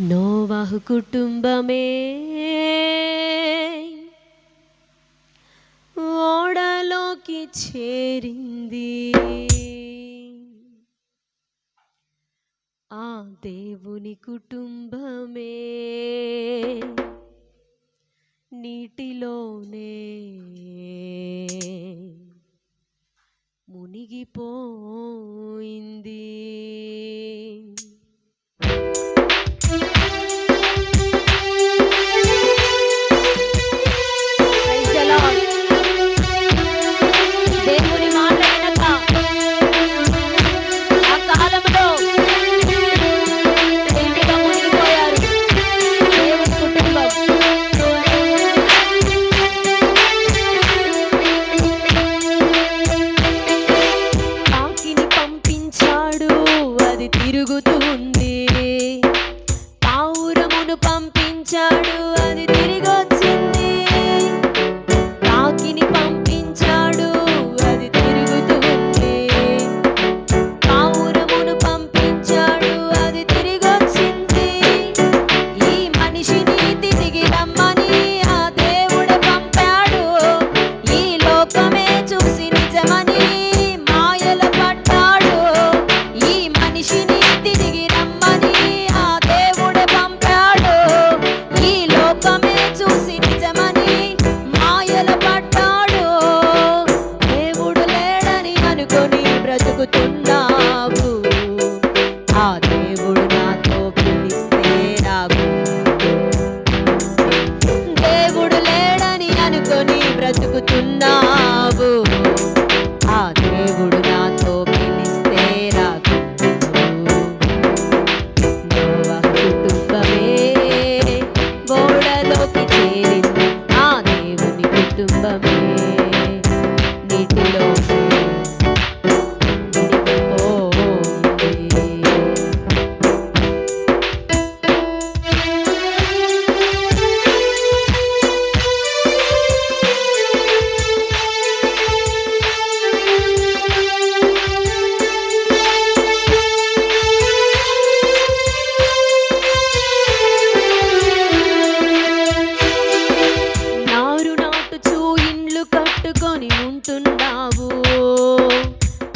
నోవాహు కుటుంబమే. ఓడలోకి చేరింది. ఆ దేవుని కుటుంబమే. నీటిలోనే మునిగిపో తిరుగుతుంది పావురమును పంపించాడు. కుటుంబమే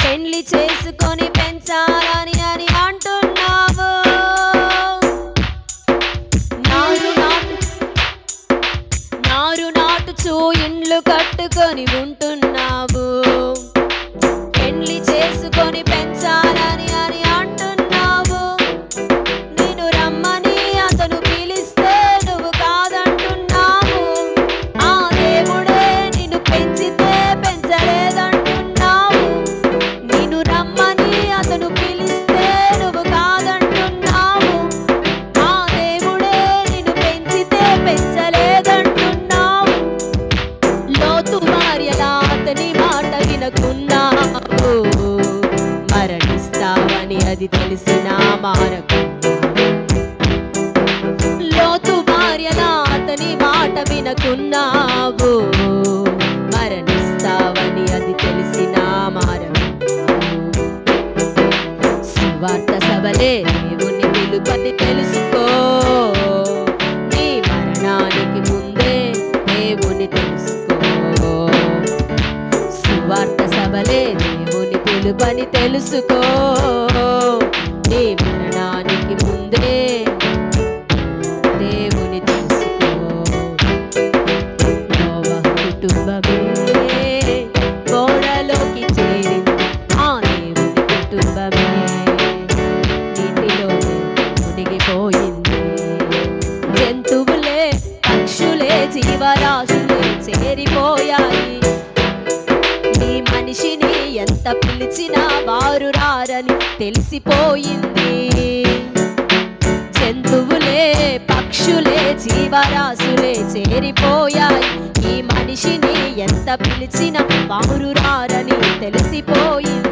పెళ్ళి చేసుకొని పెంచాలని అని అంటున్నావు. నారు నాటు నారు నాటుచూ ఇండ్లు కట్టుకొని ఉంటున్నావు. పెళ్ళి చేసుకొని పెంచాలి వినకున్నావు మరణిస్తావని అది తెలిసిన మారకు లోతు భార్యలా అతని మాట వినకున్నావు. తెలుసుకో. నీ మరణానికి ముందే దేవుని తెలుసుకో. కుటుంబమే గోడలోకి చేరి ఆ దేవుని కుటుంబమే నీటిలోనే మునిగిపోయింది. జంతువులే పక్షులే జీవరాశులే చేరిపోయాయి. నీ మనిషిని ఎంత పిలిచినా వారు రారని తెలిసిపోయింది. జంతువులే పక్షులే జీవరాశులే చేరిపోయాయి. ఈ మనిషిని ఎంత పిలిచినా వారు రారని తెలిసిపోయింది.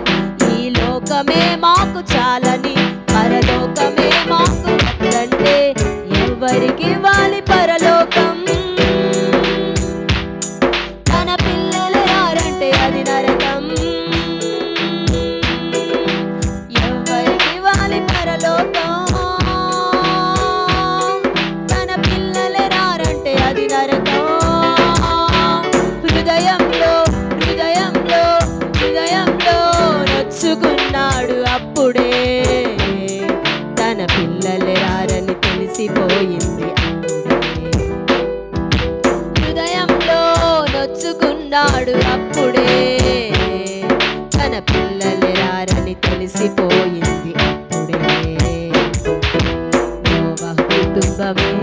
ఈ లోకమే మాకు చాలా హృదయంలో హృదయంలో హృదయంలో నొచ్చుకున్నాడు అప్పుడే. తన పిల్లలు రారని తెలిసిపోయింది హృదయంలో నొచ్చుకున్నాడు అప్పుడే. తన పిల్లలు రారని తెలిసిపోయింది అప్పుడే. కుటుంబమే